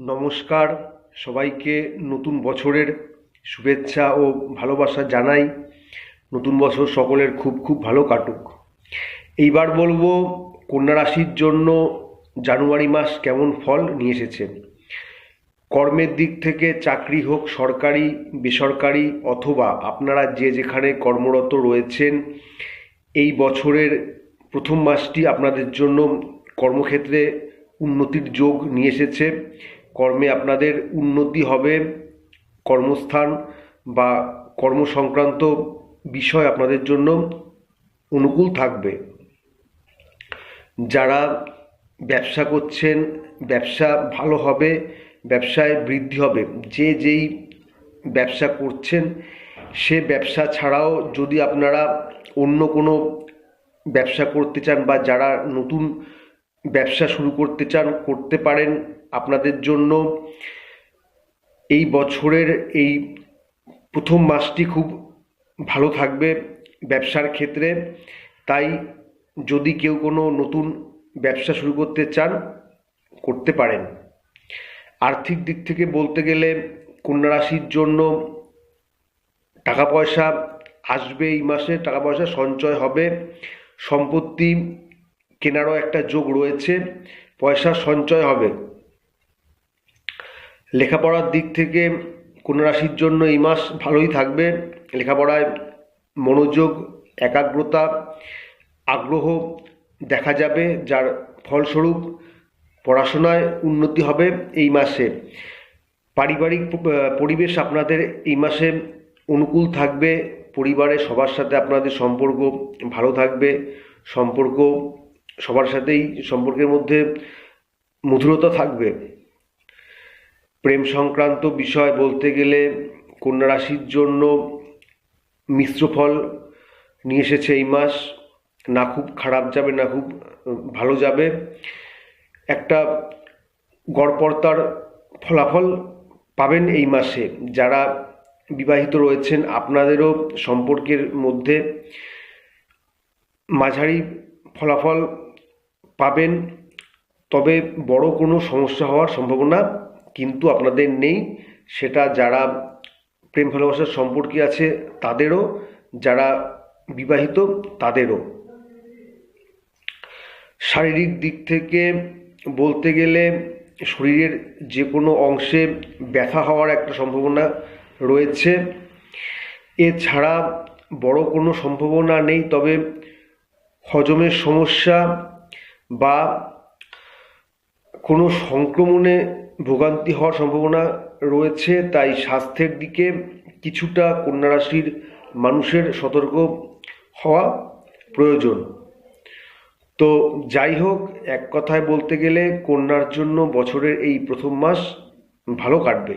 নমস্কার। সবাইকে নতুন বছরের শুভেচ্ছা ও ভালোবাসা জানাই। নতুন বছর সকলের খুব খুব ভালো কাটুক। এইবার বলব, কন্যা রাশির জন্য জানুয়ারি মাস কেমন ফল নিয়ে এসেছে? কর্মের দিক থেকে চাকরি হোক, সরকারি, বেসরকারি, অথবা আপনারা যে যেখানে কর্মরত রয়েছেন, এই বছরের প্রথম মাসটি আপনাদের জন্য কর্মক্ষেত্রে উন্নতির যোগ নিয়ে এসেছে। কর্মে আপনাদের উন্নতি হবে, কর্মস্থান বা কর্মসংক্রান্ত বিষয় আপনাদের জন্য অনুকূল থাকবে। যারা ব্যবসা করছেন, ব্যবসা ভালো হবে, ব্যবসায় বৃদ্ধি হবে, যে যেই ব্যবসা করছেন, সে ব্যবসা ছাড়াও যদি আপনারা অন্য কোনো ব্যবসা করতে চান বা যারা নতুন ব্যবসা শুরু করতে চান, করতে পারেন আপনাদের জন্য এই বছরের এই প্রথম মাসটি খুব ভালো থাকবে ব্যবসার ক্ষেত্রে। তাই যদি কেউ কোনো নতুন ব্যবসা শুরু করতে চান, করতে পারেন। আর্থিক দিক থেকে বলতে গেলে কন্যা রাশির জন্য টাকা পয়সা আসবে এই মাসে টাকা পয়সা সঞ্চয় হবে। সম্পত্তি কেনারও একটা যোগ রয়েছে, পয়সা সঞ্চয় হবে। লেখাপড়ার দিক থেকে কন্যা রাশির জন্য এই মাস ভালোই থাকবে। লেখাপড়ায় মনোযোগ, একাগ্রতা, আগ্রহ দেখা যাবে, যার ফলস্বরূপ পড়াশোনায় উন্নতি হবে এই মাসে। পারিবারিক পরিবেশ আপনাদের এই মাসে অনুকূল থাকবে। পরিবারের সবার সাথে আপনাদের সম্পর্ক ভালো থাকবে। সম্পর্ক সবার সাথেই সম্পর্কের মধ্যে মধুরতা থাকবে। প্রেম সংক্রান্ত বিষয় বলতে গেলে কন্যা রাশির জন্য মিশ্র ফল নিয়ে এসেছে এই মাস। না খুব খারাপ যাবে, না খুব ভালো যাবে। একটা গড়পড়তার ফলাফল পাবেন এই মাসে। যারা বিবাহিত রয়েছেন, আপনাদেরও সম্পর্কের মধ্যে মাঝারি ফলাফল পাবেন। তবে বড় কোনো সমস্যা হওয়ার সম্ভাবনা কিন্তু আপনাদের নেই। সেটা যারা প্রেম ভালোবাসার সম্পর্কে আছে, তাদেরও। যারা বিবাহিত, তাদেরও। শারীরিক দিক থেকে বলতে গেলে শরীরের যে কোনো অংশে ব্যথা হওয়ার একটা সম্ভাবনা রয়েছে। এছাড়া বড় কোনো সম্ভাবনা নেই, তবে হজমের সমস্যা বা কোনো সংক্রমণে ভোগান্তি হওয়ার সম্ভাবনা রয়েছে, তাই স্বাস্থ্যের দিকে কিছুটা কন্যা রাশির মানুষের সতর্ক হওয়া প্রয়োজন। তো যাই হোক, এক কথায় বলতে গেলে কন্যার জন্য বছরের এই প্রথম মাস ভালো কাটবে।